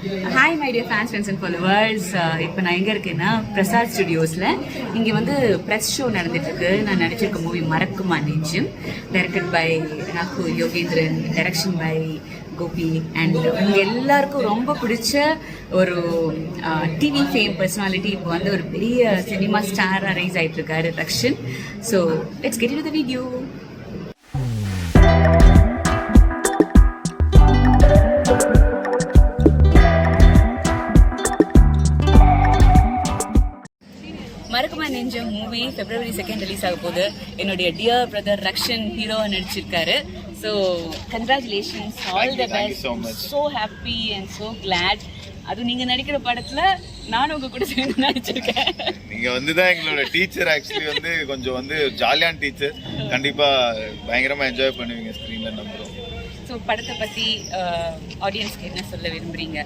Hi my dear fans friends and followers இப்போ நான் எங்கே இருக்கேன்னா பிரசாத் ஸ்டுடியோஸில் இங்கே வந்து ப்ரெஸ் ஷோ நடந்துட்டுருக்கு. நான் நடிச்சிருக்க movie Marakkuma Nenju directed by Ragu Yogendran direction by Gopi and இங்கே எல்லாருக்கும் ரொம்ப பிடிச்ச ஒரு டிவி ஃபேம் பர்சனாலிட்டி இப்போ வந்து ஒரு பெரிய சினிமா ஸ்டாராக ரைஸ் ஆகிட்டு இருக்காரு Rakshan. So let's get it the video Nenjam movie February second release ஆக போகுது. என்னுடைய டியர் பிரதர் ரக்ஷன் ஹீரோ நடிச்சிருக்காரு. So congratulations all the best. So happy and so glad அது நீங்க நடிக்கிற படத்துல நானும் உங்க கூட சேர்ந்து நடிச்சிருக்கேன். நீங்க வந்து தான் எங்களோட டீச்சர் ஆக்சுவலி வந்து கொஞ்சம் வந்து ஜாலியான டீச்சர் கண்டிப்பா பயங்கரமா என்ஜாய் பண்ணுவீங்க ஸ்க்ரீன்ல நம்புறோம் ஸோ படத்தை பத்தி ஆடியன்ஸ்க்கு என்ன சொல்ல விரும்புறீங்க?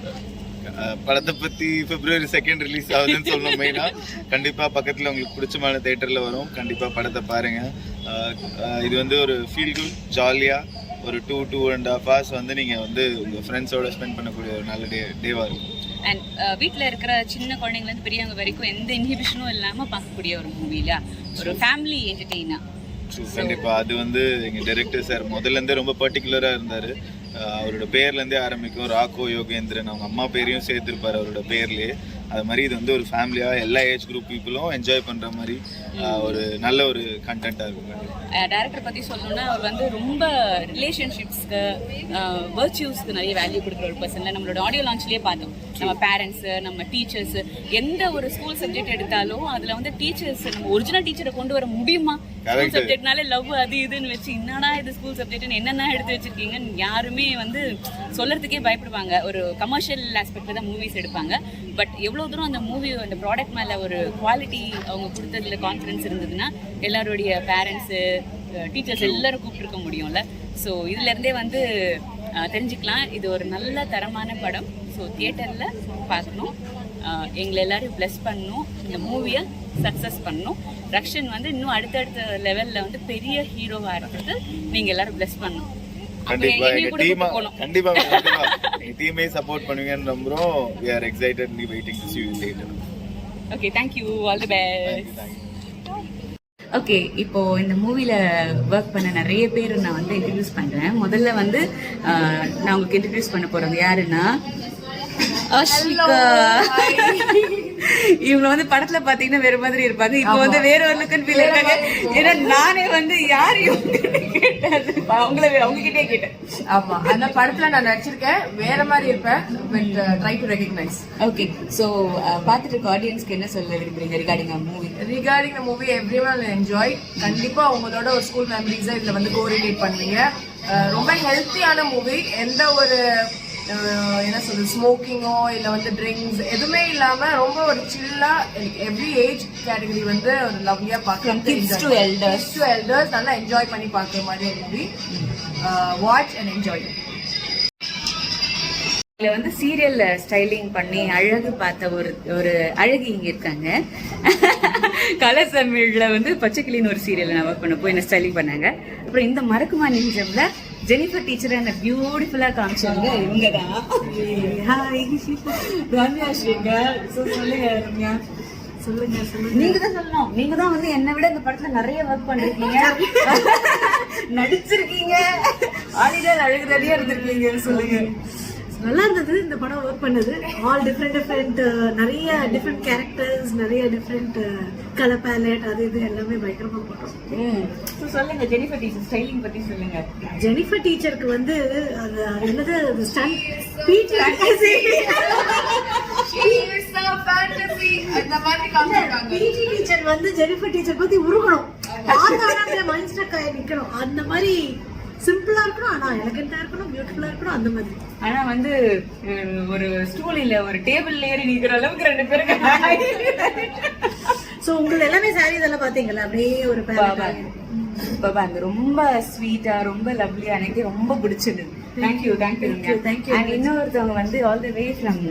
படத்தை பத்தி பிப்ரவரி செகண்ட் ரிலீஸ் ஆகுதுன்னு சொல்லணும் மெயினா கண்டிப்பா பக்கத்துல உங்களுக்கு பிடிச்சமான தேட்டர்ல வரும். கண்டிப்பா படத்தை பாருங்க. அஹ் அஹ் இது வந்து ஒரு ஃபீல் குட் ஜாலியா ஒரு two two and half hours வந்து நீங்க வந்து உங்க ஃப்ரெண்ட்ஸோட ஸ்பெண்ட் பண்ணக்கூடிய ஒரு நல்ல டே டேவா இருக்கும். அண்ட் வீட்டில் இருக்கிற சின்ன குழந்தைங்கலேருந்து பெரியவங்க வரைக்கும் எந்த இன்ஹிபிஷனும் இல்லாமல் பார்க்கக்கூடிய ஒரு மூவி இல்லையா? ஒரு ஃபேமிலி என்டர்டெய்னா True, கண்டிப்பா. அது வந்து எங்க டைரக்டர் சார் முதல்ல இருந்தே ரொம்ப பர்டிகுலரா இருந்தாரு. அவரோட பேர்லேருந்தே ஆரம்பிக்கும் ராகோ யோகேந்திரன். அவங்க அம்மா பேரையும் சேர்த்துருப்பார் அவரோட பேர்லேயே. அது மாதிரி இது வந்து ஒரு ஃபேமிலியா எல்லா ஏஜ் குரூப் பீப்புளும் என்ஜாய் பண்ற மாதிரி ஒரு நல்ல ஒரு கண்டென்ட்டா இருக்கும். டேரக்டர் பற்றி சொல்லணும்னா அவர் வந்து ரொம்ப ரிலேஷன்ஷிப்ஸ்க்கு வர்ச்சியூஸ்க்கு நிறைய வேல்யூ கொடுக்குற ஒரு பர்சன்ல நம்மளோட ஆடியோ லான்ச்லேயே பார்த்தோம். நம்ம பேரண்ட்ஸு நம்ம டீச்சர்ஸ் எந்த ஒரு ஸ்கூல் சப்ஜெக்ட் எடுத்தாலும் அதில் வந்து டீச்சர்ஸ் நம்ம ஒரிஜினல் டீச்சரை கொண்டு வர முடியுமா? ஸ்கூல். சப்ஜெக்ட்னாலே லவ் அது இதுன்னு வச்சு என்னடா இது ஸ்கூல் சப்ஜெக்ட்னு என்னென்ன எடுத்து வச்சிருக்கீங்கன்னு யாருமே வந்து சொல்லறதுக்கே பயப்படுவாங்க. ஒரு கமர்ஷியல் ஆஸ்பெக்ட்ல தான் மூவிஸ் எடுப்பாங்க. பட் எவ்வளோ தூரம் அந்த மூவி அந்த ப்ராடக்ட் மேலே ஒரு குவாலிட்டி அவங்க கொடுத்ததுல கான்ஃபிடன்ஸ் இருந்ததுன்னா எல்லாருடைய பேரண்ட்ஸு டீச்சர்ஸ் எல்லாரும் கூப்பிட்டுருக்க முடியும்ல. ஸோ இதுலேருந்தே வந்து தெரிஞ்சுக்கலாம். இது ஒரு நல்ல தரமான படம். ஸோ தியேட்டரில் பார்க்கணும். எங்களை எல்லாரையும் ப்ளஸ் பண்ணணும். இந்த மூவியை சக்ஸஸ் பண்ணணும். ரக்ஷன் வந்து இன்னும் அடுத்தடுத்த லெவலில் வந்து பெரிய ஹீரோவாக இருக்கிறது நீங்கள் எல்லாரும் ப்ளஸ் பண்ணணும். அப்ப கண்டிப்பா. என்னையும் எங்க கூட டீமா கூப்பிட்டு போகணும் கண்டிப்பா கண்டிப்பா எங்க டீமே சப்போர்ட் பண்ணுவீங்கன்னு நம்புறோம் we are excitedly waiting to see you later okay thank you all the best. Okay இப்போ இந்த மூவில ஒர்க் பண்ண நிறைய பேர் நான் வந்து இன்ட்ரடியூஸ் பண்றேன். முதல்ல வந்து நான் உங்களுக்கு இன்ட்ரடியூஸ் பண்ண போறவங்க யாருன்னா அஷ்மிகா இவங்க வந்து படத்துல பாத்தீங்கன்னா வேற மாதிரி இருப்பாங்க. இப்போ வந்து வேற ஒரு லுக்கன் ஃபீல் இருக்காங்க. ஏன்னா நானே வந்து யார் இவங்க அவங்கள அவங்க கிட்டே கேட்டேன். ஆமா. அந்த படத்துல நான் நடிச்சிருக்கேன். வேற மாதிரி இருப்பேன். But try to recognise okay so பார்த்துட்டு இருக்க ஆடியன்ஸ்க்கு என்ன சொல்ல விரும்புறீங்க regarding movie regarding movie everyone enjoy கண்டிப்பா உங்களோட ஒரு ஸ்கூல் மெமரிஸை இதுல வந்து கோரிலேட் பண்ணுவீங்க. அஹ் ரொம்ப ஹெல்த்தியான மூவி எந்த ஒரு என்ன சொல்றது ஸ்மோக்கிங்கோ இல்ல வந்து ட்ரிங்க்ஸ் எதுவுமே இல்லாம ரொம்ப ஒரு சில்லா எவ்ரி ஏஜ் கேட்டகரி வந்து ஒரு லவ்லியா From kids to elders. To elders நல்லா என்ஜாய் பண்ணி பார்க்குற மாதிரி மூவி வாட்ச் அண்ட் என்ஜாய் இதுல வந்து சீரியல்ல ஸ்டைலிங் பண்ணி அழகு பார்த்த ஒரு ஒரு அழகி இங்க இருக்காங்க. கலர் தமிழ்ல வந்து பச்சைக்கிளின்னு ஒரு சீரியல்ல நான் ஒர்க் பண்ண போய் என்ன ஸ்டைலிங் பண்ணாங்க. அப்புறம் இந்த மறக்குமா நிஜம்ல ஜெனிஃபர் டீச்சர் என்ன பியூட்டிஃபுல்லா காமிச்சாங்க இவங்க தான் ஹாய் ரம்யா ஸ்ரீகர் So, சொல்லுங்க ரம்யா. சொல்லுங்க சொல்லுங்க. நீங்க தான் சொல்லணும். நீங்க தான் வந்து என்னை விட இந்த படத்துல நிறைய ஒர்க் பண்ணிருக்கீங்க. நடிச்சிருக்கீங்க. ஆடிடர் அழகுதடியா இருந்திருக்கீங்க சொல்லுங்க. நல்லா இருந்தது. இந்த படம் ஒர்க் பண்ணது. ஆல் டிஃப்ரெண்ட் டிஃப்ரெண்ட் நிறைய டிஃப்ரெண்ட் கேரக்டர்ஸ் நிறைய டிஃப்ரெண்ட் கலர் பேலட் அது இது எல்லாமே பயங்கரமா போட்டோம். சொல்லுங்க ஜெனிஃபர் டீச்சர் ஸ்டைலிங் பத்தி சொல்லுங்க. ஜெனிஃபர் டீச்சருக்கு வந்து அது என்னது ஸ்டன் பிடி அந்த மாதிரி காமிச்சிருக்காங்க. பிடி டீச்சர் வந்து ஜெனிஃபர் டீச்சர் பத்தி உருகணும். மைண்ட் ஸ்டக் ஆகி நிக்கணும். அந்த மாதிரி சிம்பிளா இருக்கணும் ஆனா எலகண்டா இருக்கணும் பியூட்டிஃபுல்லா இருக்கணும் அந்த மாதிரி. ஆனா வந்து ஒரு ஸ்டூல் இல்ல ஒரு டேபிள் ஏறி நிக்கிற அளவுக்கு ரெண்டு பேருக்கு சோ உங்களுக்கு எல்லாமே சாரீஸ் எல்லாம் பாத்தீங்களா அப்படியே ஒரு பாபா அந்த ரொம்ப ஸ்வீட்டா ரொம்ப லவ்லியா எனக்கு ரொம்ப பிடிச்சது. Thank you thank you you. அண்ட் இன்னொருத்தவங்க வந்து all the way from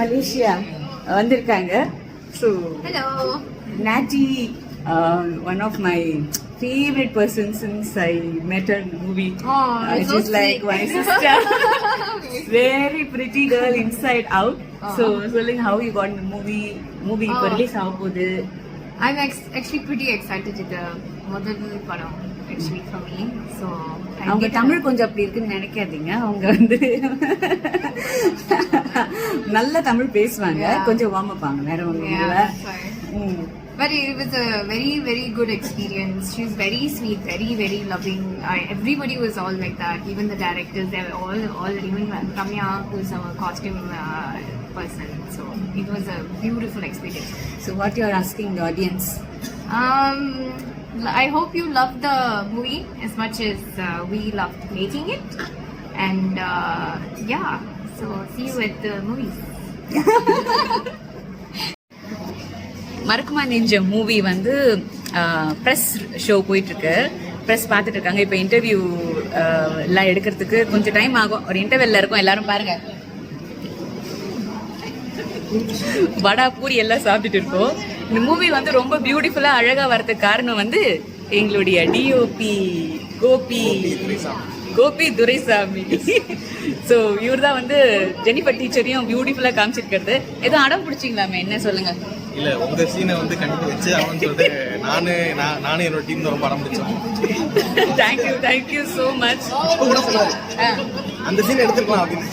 Malaysia வந்திருக்காங்க. So hello naughty one of my favorite person since I met her in the movie. Oh, Uh, so she's like my sister. Very pretty girl inside out. So, சொல்லுங்க how you got in the movie. Movie Oh. Release ஆக போகுது I'm ex- actually pretty excited with the முதல் படம் for me. So I அவங்க தமிழ் கொஞ்சம் அப்படி இருக்குன்னு நினைக்காதீங்க அவங்க வந்து நல்ல தமிழ் பேசுவாங்க. கொஞ்சம் வாமப்பாங்க வேற ஒண்ணும் but it was a very very good experience. She's very sweet very very loving. I, everybody was all like that. Even the directors they were all all even Ramya who's our costume uh, person. So it was a beautiful experience. So what you're asking the audience? Um I hope you love the movie as much as uh, we loved making it. And uh, yeah. So see you at the movies. மறக்குமா நெஞ்ச movie வந்து press show போயிட்டுருக்கு. Press பார்த்துட்டு இருக்காங்க இப்போ interview எல்லாம் எடுக்கிறதுக்கு கொஞ்சம் time ஆகும். ஒரு இன்டர்வெல்ல இருக்கும். எல்லாரும் பாருங்க. வடா பூரி எல்லாம் சாப்பிட்டுட்டு இருக்கோம் இந்த மூவி வந்து ரொம்ப பியூட்டிஃபுல்லாக அழகாக வரதுக்கு காரணம் வந்து எங்களுடைய டிஓபி கோபி கோபி துரைசாமி. ஸோ இவர் தான் வந்து ஜெனிஃபர் டீச்சரையும் பியூட்டிஃபுல்லாக காமிச்சிருக்கிறது. எதுவும் அடம் பிடிச்சிங்களாமே? என்ன சொல்லுங்கள் இல்ல உங்க சீனை வந்து கண்டிப்பா வச்சு அவன் சொல்லிட்டு நானு நான் நானும் என்னோட டீம் ரொம்ப படம் பிடிச்சோம். தேங்க்யூ தேங்க்யூ ஸோ மச் இப்போ கூட சொன்னாரு அந்த சீன் எடுத்துக்கலாம் அப்படின்னு.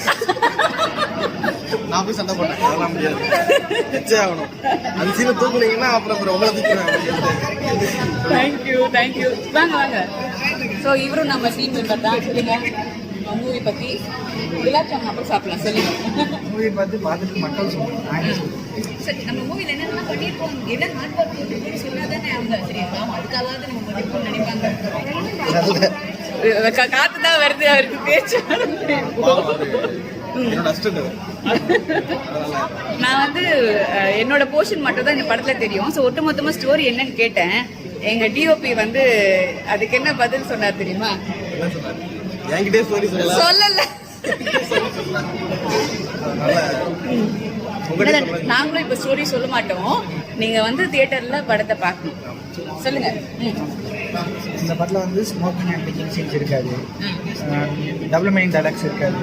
நான் போய் சண்டை போட்டேன். அதெல்லாம் முடியாது. வச்சே ஆகணும் அந்த சீனை தூக்குனீங்கன்னா அப்புறம் அப்புறம் உங்களை தூக்குவேன் தேங்க்யூ தேங்க்யூ வாங்க வாங்க. ஸோ இவரும் நம்ம டீம் மெம்பர் தான். சொல்லுங்க மூவி பத்தி குலாப் ஜாமுன் அப்புறம் சாப்பிடலாம். சொல்லுங்க. மூவி பார்த்து பார்த்துட்டு மக்கள் சொல்றேன் சரி நம்ம மூவில என்னென்ன பண்ணிருக்கோம்? என்ன ஹார்ட் ஒர்க் போட்டுருக்கோம்னு சொன்னாதானே அவங்க? சரி ஆமா அதுக்காவது நம்ம பண்ணிருக்கோம்னு நினைப்பாங்க. கா- காத்து தான் வருது அவருக்கு பேச்சு. நான் வந்து என்னோட போர்ஷன் மட்டும் தான் இந்த படத்துல தெரியும். ஸோ ஒட்டுமொத்தமா ஸ்டோரி என்னன்னு கேட்டேன். எங்க டிஓபி வந்து அதுக்கு என்ன பதில் சொன்னார் தெரியுமா? சொல்லல? நாங்களும் இப்ப ஸ்டோரி சொல்ல மாட்டோம். நீங்க வந்து தியேட்டர்ல படத்தை பார்க்கணும். சொல்லுங்க. ம். இந்த படத்தில் வந்து ஸ்மோக்கிங் அண்ட் பிக்கிங் சீன்ஸ் இருக்காது. டபுள் மீனிங் டைலாக்ஸ் இருக்காது.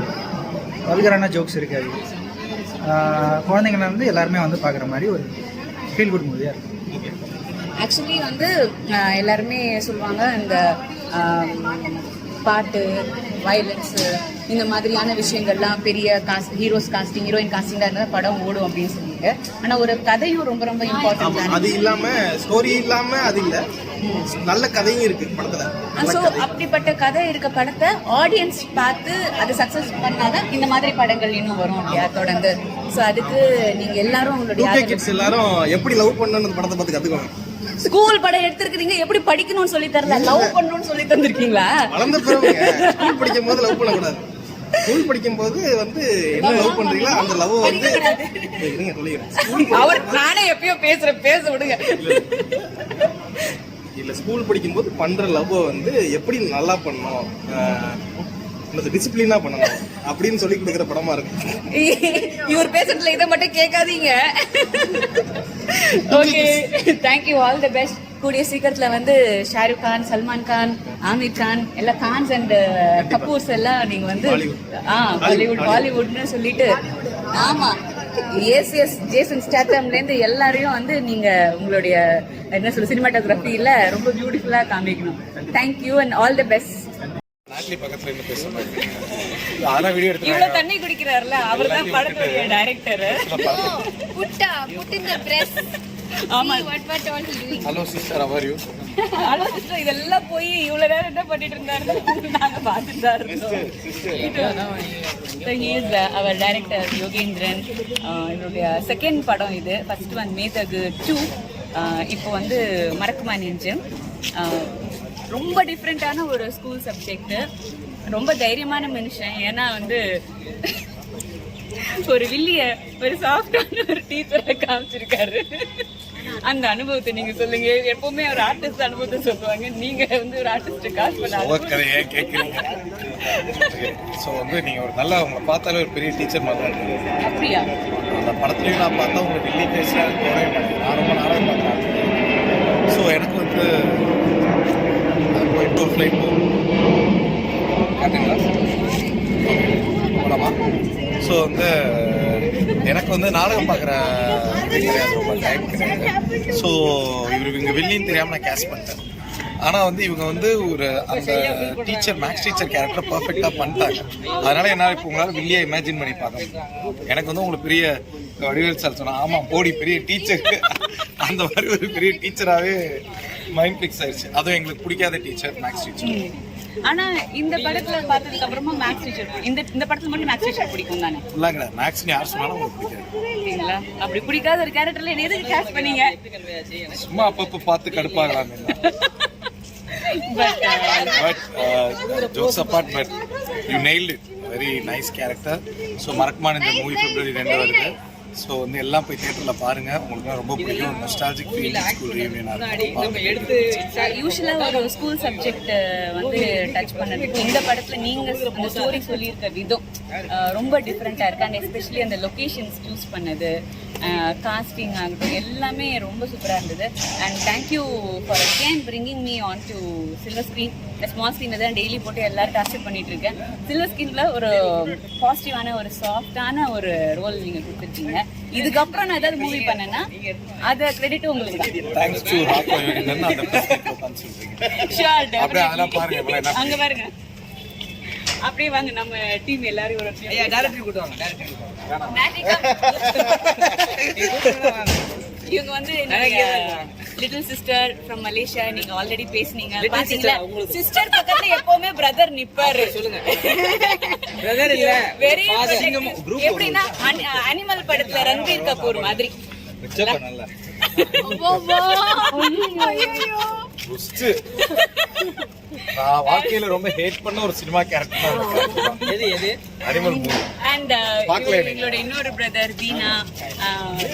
வல்கரான ஜோக்ஸ் இருக்காது. குழந்தைங்கள வந்து எல்லாருமே வந்து பார்க்குற மாதிரி ஒரு ஃபீல் குட் மூவியாக இருக்கும். ஆக்சுவலி வந்து எல்லாருமே சொல்லுவாங்க இந்த பாட்டு வயலன்ஸ் இந்த மாதிரியான விஷயங்கள்லாம் பெரிய cast heroes casting heroine casting இருந்தால் படம் ஓடும் அப்படின்னு சொல்லிட்டு. ஆனா ஒரு கதையும் ரொம்ப ரொம்ப இம்பார்ட்டன்ட் அது இல்லாம ஸ்டோரி இல்லாம அது இல்ல. நல்ல கதையும் இருக்கு படத்துல. ஸோ. அப்படிப்பட்ட கதை இருக்க படத்தை ஆடியன்ஸ் பார்த்து அது சக்சஸ் பண்ணாதான் இந்த மாதிரி படங்கள் இன்னும் வரும் இல்லையா தொடர்ந்து. ஸோ அதுக்கு நீங்க எல்லாரும் உங்களுடைய 2K ஆதரவு கிட்ஸ் எல்லாரும் எப்படி லவ் பண்ணணும் படத்தை பார்த்து கத்துக்கணும் ஸ்கூல் படம் எடுத்திருக்கீங்க எப்படி படிக்கணும்னு சொல்லி தரல? லவ் பண்ணணும்னு சொல்லி தந்திருக்கீங்களா? வளர்ந்த ஸ்கூல் படிக்கும் போது லவ் பண்ணக்கூடாது. ஸ்கூல் படிக்கும் போது வந்து என்ன லவ் பண்றீங்களோ அந்த லவ் வந்து இருங்க சொல்லிக்கிறேன் அவர் நானே எப்பயோ பேசுறேன் பேச விடுங்க. இல்ல ஸ்கூல் படிக்கும் போது பண்ற லவ் வந்து எப்படி நல்லா பண்ணணும்? டிசிப்ளினா பண்ணணும் அப்படின்னு சொல்லி கொடுக்குற படமா இருக்கு. இவர் பேசுறதுல இதை மட்டும் கேட்காதீங்க. Okay thank you all the best கூடிய சீக்கிரத்துல வந்து ஷாருக் கான் சல்மான் கான் ஆமீர் கான் எல்லா கான்ஸ் அண்ட் கபூர்ஸ் எல்லாம் நீங்க வந்து. ஆ பாலிவுட் பாலிவுட்னு சொல்லிட்டு ஆமா எஸ் எஸ் ஜேசன் ஸ்டாத்தம்ல இருந்து எல்லாரையும் வந்து நீங்க உங்களுடைய என்ன சொல்ல சினிமாட்டோகிராஃபில ரொம்ப பியூட்டிஃபுல்லா காமிக்கணும். Thank you and all the best இவ்வளவு தண்ணி குடிக்கிறாருல அவர் தான் படத்துடைய director uh, in the press. ஆமா. See what, what all he doing. Hello sister our you hello sister இதெல்லாம் போய் இவ்வளவு நேரம் என்ன பண்ணிட்டு இருந்தாரு? நாங்க பார்த்துட்டு தான் இருந்தோம். அவர் டைரக்டர் யோகேந்திரன் Uh, என்னுடைய செகண்ட் படம் இது. ஃபர்ஸ்ட் ஒன் மேதகு டூ இப்போ வந்து மறக்குமா நெஞ்சம் Uh, ரொம்ப டிஃப்ரெண்ட்டான ஒரு ஸ்கூல் சப்ஜெக்ட் ரொம்ப தைரியமான மனுஷன். ஏன்னா வந்து ஒரு வில்லிய ஒரு சாஃப்டான ஒரு டீச்சரை காமிச்சிருக்காரு. அந்த அனுபவத்தை நீங்க சொல்லுங்க. எப்பவுமே ஒரு ஆர்டிஸ்ட் அனுபவத்தை சொல்லுவாங்க. நீங்க வந்து ஒரு ஆர்டிஸ்ட் காசு பண்ணாங்க கதையை கேட்குறீங்க ஸோ வந்து நீங்கள் ஒரு நல்ல உங்களை பார்த்தாலே ஒரு பெரிய டீச்சர் மாதிரி அப்படியா? அந்த படத்துலையும் நான் பார்த்தா உங்களை டெல்லி தோணவே மாட்டேன். நான் ரொம்ப நாளாக பார்த்தேன் ஸோ எனக்கு வந்து ஒரு ஃப்ளைட் காட்டுங்களா? போலாமா? ஸோ வந்து எனக்கு வந்து நாடகம் பார்க்குற ரொம்ப டைம் கிடையாது. ஸோ இவர் இவங்க வில்லின்னு தெரியாமல் நான் கேஸ் பண்ணிட்டேன். ஆனால் வந்து இவங்க வந்து ஒரு அந்த டீச்சர் மேக்ஸ் டீச்சர் கேரக்டர் பர்ஃபெக்டாக பண்ணிட்டாங்க. அதனால என்னால் இப்போ உங்களால் வெளியே இமேஜின் பண்ணி பார்க்க எனக்கு வந்து உங்களுக்கு பெரிய வடிவேல் சார் சொன்னால் ஆமாம் போடி பெரிய டீச்சர் அந்த மாதிரி ஒரு பெரிய டீச்சராகவே மைண்ட் ஃபிக்ஸ் ஆயிடுச்சு அதுவும் எங்களுக்கு பிடிக்காத டீச்சர் மேக்ஸ் டீச்சர் ஆனா இந்த படத்துல பார்த்ததுக்கு அப்புறமா மேக்ஸ் டீச்சர் இந்த இந்த படத்துல மட்டும் மேக்ஸ் டீச்சர் பிடிக்கும் தானே? ஃபுல்லாக கிடையாது மேக்ஸ்னு யார் சொன்னாலும் உங்களுக்கு பிடிக்காது. இல்லைங்களா அப்படி பிடிக்காத ஒரு கேரக்டர்ல என்ன எதுக்கு கேஸ்ட் பண்ணீங்க? சும்மா அப்பப்போ பார்த்து கடுப்பாகலாம். But jokes apart but you nailed very nice character so மறக்கமான இந்த மூவி பிப்ரவரி ரெண்டு வருது ஸோ வந்து எல்லாம் போய் தியேட்டரில் பாருங்க. உங்களுக்கு ரொம்ப பிடிக்கும். நொஸ்டாலஜிக் ஃபீல் ஸ்கூல் ரீயூனியன் யூஸ்வலா ஒரு ஸ்கூல் சப்ஜெக்ட் வந்து டச் பண்ணதுக்கு இந்த படத்துல நீங்க இந்த ஸ்டோரி சொல்லியிருக்க விதம் ரொம்ப டிஃப்ரெண்டா இருக்கு. அண்ட் எஸ்பெஷலி அந்த லொகேஷன்ஸ் சூஸ் பண்ணது. காஸ்டிங் ஆகட்டும் எல்லாமே ரொம்ப சூப்பரா இருந்தது. And thank you for again bringing me on to silver screen இந்த ஸ்மால் ஸ்க்ரீனில் தான் டெய்லி போட்டு எல்லாரும் டார்ச்சர் பண்ணிட்டு இருக்கேன். சில்வர் ஸ்க்ரீன்ல ஒரு பாசிட்டிவான ஒரு சாஃப்டான ஒரு ரோல் நீங்க கொடுத்துருக்கீங்க. இதுக்கப்புறம் நான் ஏதாவது மூவி பண்ணேன்னா அதை கிரெடிட் உங்களுக்கு அங்க பாருங்க. அப்படியே வாங்க நம்ம டீம் எல்லாரும் ஒரு டேரக்டர் கூட்டு வாங்க டேரக்டர் இவங்க வந்து லிட்டில் சிஸ்டர் ஃப்ரம் மலேசியா நீங்க ஆல்ரெடி பேசுனீங்க. பாத்தீங்களா. சிஸ்டர் பக்கத்துல எப்பவுமே பிரதர் நிப்பாரு. சொல்லுங்க. பிரதர் இல்ல வெரி. எப்படின்னா அனிமல் படத்துல ரன்பீர் கபூர் மாதிரி. நான் வாழ்க்கையில ரொம்ப ஹேட் பண்ண ஒரு சினிமா கேரக்டர் எது எது? Animal movie and. எங்களோட இன்னொரு பிரதர் தீனா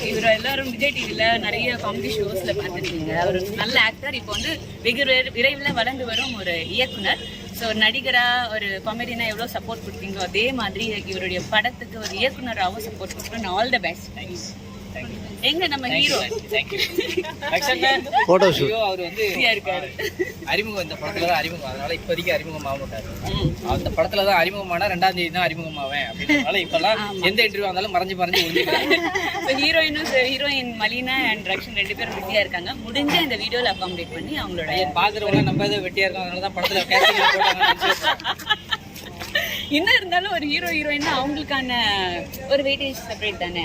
இவர் எல்லாரும் விஜய் டிவில நிறைய காமெடி ஷோஸ்ல பார்த்துருக்கீங்க. அவர் ஒரு நல்ல ஆக்டர் இப்போ வந்து வெகு விரை- விரைவில் வளர்ந்து வரும் ஒரு இயக்குனர். ஸோ நடிகரா ஒரு காமெடினா எவ்வளோ சப்போர்ட் கொடுத்தீங்களோ அதே மாதிரி இவருடைய படத்துக்கு ஒரு இயக்குனராகவும் சப்போர்ட் கொடுக்குறேன் ஆல் த பெஸ்ட் எங்க நம்ம ஹீரோ போட்டோ ஷூட் அவர் வந்து இருக்காரு. அறிமுகம் இந்த படத்துல தான் அறிமுகம். அதனால இப்போதைக்கு அறிமுகம் ஆக மாட்டாரு. அந்த படத்துல தான் அறிமுகமானா ரெண்டாம் தேதி தான் அறிமுகம் ஆவேன் அப்படின்றதுனால இப்பெல்லாம் எந்த இன்டர்வியூ வந்தாலும் மறைஞ்சு மறைஞ்சு ஒழிஞ்சுக்கிறேன் ஹீரோயினும் ஹீரோயின் மலினா அண்ட் ரக்ஷன் ரெண்டு பேரும் பிஸியா இருக்காங்க. முடிஞ்ச இந்த வீடியோல அகாமடேட் பண்ணி அவங்களோட பாக்குறவங்க நம்ம ஏதோ வெட்டியா இருக்கோம் அதனால தான் படத்துல போட்டாங்க இன்னும் இருந்தாலும் ஒரு ஹீரோ ஹீரோயின் அவங்களுக்கான ஒரு வெயிட்டேஜ் செப்பரேட் தானே?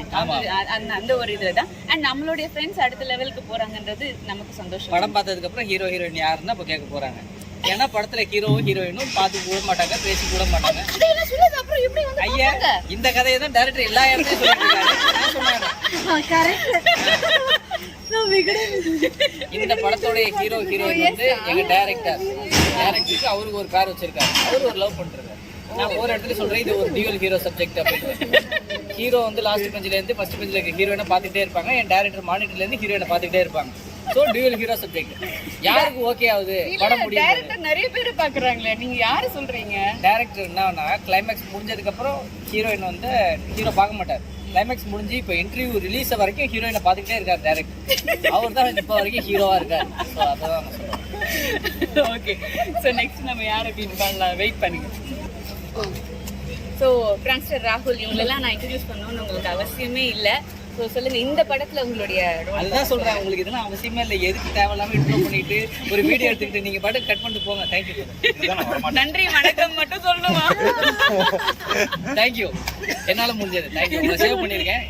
அந்த அந்த ஒரு இதுல தான். அண்ட் நம்மளுடைய ஃப்ரெண்ட்ஸ் அடுத்த லெவலுக்கு போறாங்கன்றது நமக்கு சந்தோஷம். படம் பார்த்ததுக்கு அப்புறம் ஹீரோ ஹீரோயின் யாருன்னா இப்போ கேட்க போறாங்க. ஏன்னா படத்துல ஹீரோவும் ஹீரோயினும் பார்த்து கூட மாட்டாங்க பேசி கூட மாட்டாங்க. ஐயா இந்த கதையை தான் டேரக்டர் எல்லா இடத்துலயும் சொல்லிட்டு. இந்த படத்தோட ஹீரோ ஹீரோயின் வந்து எங்க டைரக்டர் டைரக்டருக்கு அவருக்கு ஒரு பேர் வச்சிருக்காரு. அவர் ஒரு லவ் பண்றாரு நான் ஒரு இடத்துல சொல்றேன் இது ஒரு டியூவல் ஹீரோ சப்ஜெக்ட் அப்படின்னு. ஹீரோ வந்து லாஸ்ட் பெஞ்சில இருந்து ஃபர்ஸ்ட் பெஞ்சில் இருக்க ஹீரோயினை பார்த்துட்டே இருப்பாங்க என் டேரக்டர் மானிட்டர்ல இருந்து ஹீரோயினை பார்த்துட்டே இருப்பாங்க. ஸோ டியூவல் ஹீரோ சப்ஜெக்ட் யாருக்கு ஓகே ஆகுது? படம் முடியும் டைரக்டர் நிறைய பேர் பாக்குறாங்களே நீங்க யாரு சொல்றீங்க? டேரக்டர் என்னன்னா கிளைமேக்ஸ் முடிஞ்சதுக்கு அப்புறம் ஹீரோயின் வந்து ஹீரோ பார்க்க மாட்டார். கிளைமேக்ஸ் முடிஞ்சு இப்போ இன்டர்வியூ ரிலீஸ் வரைக்கும் ஹீரோயினை பார்த்துக்கிட்டே இருக்கார் டேரக்டர் அவர் தான் இப்போ வரைக்கும் ஹீரோவா இருக்கார். ஸோ சொல்றேன். ஓகே ஸோ நெக்ஸ்ட் நம்ம யாரை மீட் பண்ணலாம் வெயிட் பண்ணுங்க. ஸோ பிராங்ஸ்டர் ராகுல் இவங்களெல்லாம் நான் இன்ட்ரடியூஸ் பண்ணணும்னு உங்களுக்கு அவசியமே இல்லை. ஸோ சொல்லுங்க இந்த படத்துல உங்களுடைய அதுதான் சொல்றேன் உங்களுக்கு இதெல்லாம் அவசியமே இல்லை. எதுக்கு தேவையில்லாம இன்ட்ரோ பண்ணிட்டு ஒரு வீடியோ எடுத்துக்கிட்டு நீங்க பாட்டு கட் பண்ணிட்டு போங்க. தேங்க்யூ நன்றி வணக்கம் மட்டும் சொல்லணுமா தேங்க்யூ என்னால முடிஞ்சது. தேங்க்யூ சேவ் பண்ணியிருக்கேன்.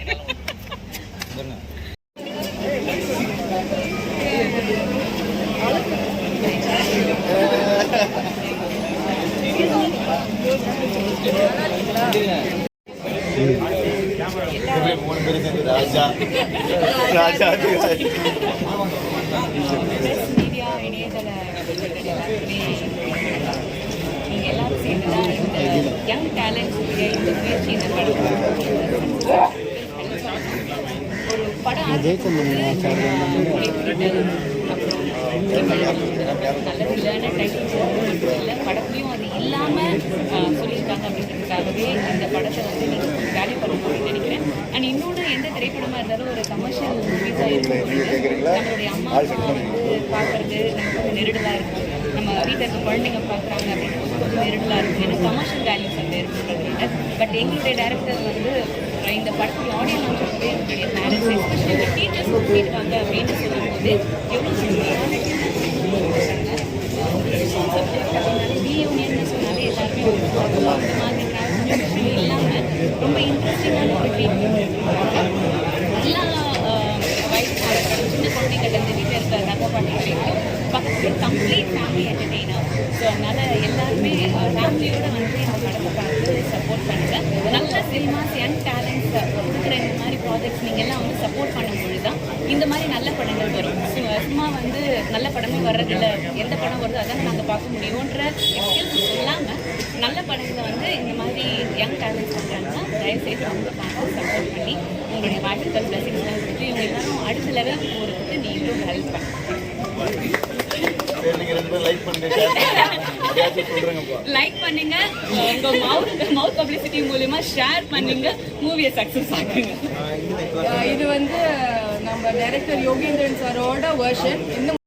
மூணு பேரும் சேர்ந்து ராஜா ராஜா எல்லாரும் சேர்ந்து தான் இந்த யங் டேலண்ட்ஸுடைய இந்த முயற்சி இந்த படம் படம் நல்ல வில்லான படத்துலையும் அது இல்லாமல் சொல்லியிருக்காங்க அப்படின்றதுக்காகவே இந்த படத்தை வந்து நீங்கள் வேல்யூ பண்ணணும் அப்படின்னு நினைக்கிறேன். அண்ட் இன்னொன்று எந்த திரைப்படமாக இருந்தாலும் ஒரு கமர்ஷியல் மூவிஸாக இருக்கும். நம்மளுடைய அம்மா அப்பா வந்து பார்க்கறது நமக்கு வந்து நெருடலாக இருக்கும். நம்ம வீட்டில் இருக்க குழந்தைங்க பார்க்குறாங்க அப்படின்னு கொஞ்சம் நெருடலாக இருக்கும். ஏன்னா கமர்ஷியல் வேல்யூஸ் வந்து இருக்குன்றதுனால. பட் எங்களுடைய டேரக்டர் வந்து இந்த படத்துக்கு ஆடியோ லான்ச் வந்து மேரேஜ் எஸ்பெஷலி டீச்சர்ஸ் கூட்டியிருக்காங்க அப்படின்னு சொல்லும்போது எவ்வளோ ரீயூனியன் சொன்னாலே எல்லாருமே அந்த மாதிரி டிரான்ஸ்லேஷன் இல்லாமல் ரொம்ப இன்ட்ரெஸ்டிங்கான ஒரு ட்ரீட்மெண்ட் எல்லா வயசு சின்ன குழந்தைங்கள்லேருந்து வீட்டில் இருக்கிற நகப்பாட்டு வரைக்கும் பக்கத்தில் கம்ப்ளீட் ஃபேமிலி என்டர்டெய்னர் ஸோ அதனால் எல்லாருமே ஃபேமிலியோட வந்து இந்த படத்தை பார்த்து சப்போர்ட் பண்ணுங்க. நல்ல சினிமாஸ் யங் டேலண்ட்ஸ் இருக்கிற இந்த மாதிரி ப்ராஜெக்ட்ஸ் நீங்கள் எல்லாம் வந்து சப்போர்ட் பண்ணும்பொழுது தான் இந்த மாதிரி நல்ல படங்கள் வரும். சும்மா வந்து நல்ல படமே வர்றதில்ல. எந்த படம் வருதோ அதான் நாங்கள் பார்க்க முடியுன்ற எக்ஸ்கியூஸ் சொல்லாமல் நல்ல படங்களை வந்து இந்த மாதிரி யங் டேலண்ட்ஸ் பண்ணுறாங்கன்னா தயவுசெய்து அவங்க பார்த்து சப்போர்ட் பண்ணி உங்களுடைய வாழ்த்துக்கள் பிளஸிங்ஸ்லாம் கொடுத்து இவங்க எல்லாரும் அடுத்த லெவலுக்கு போகிறதுக்கு நீங்களும் ஹெல்ப் பண்ணுங்க லைக் பண்ணுங்க. உங்க மவுத் மவுத் பப்ளிசிட்டி மூலியமா ஷேர் பண்ணுங்க. மூவியை சக்சஸ் ஆக்குங்க. இது வந்து நம்ம டைரக்டர் யோகேந்திரன் சாரோட வேர்ஷன் இன்னும்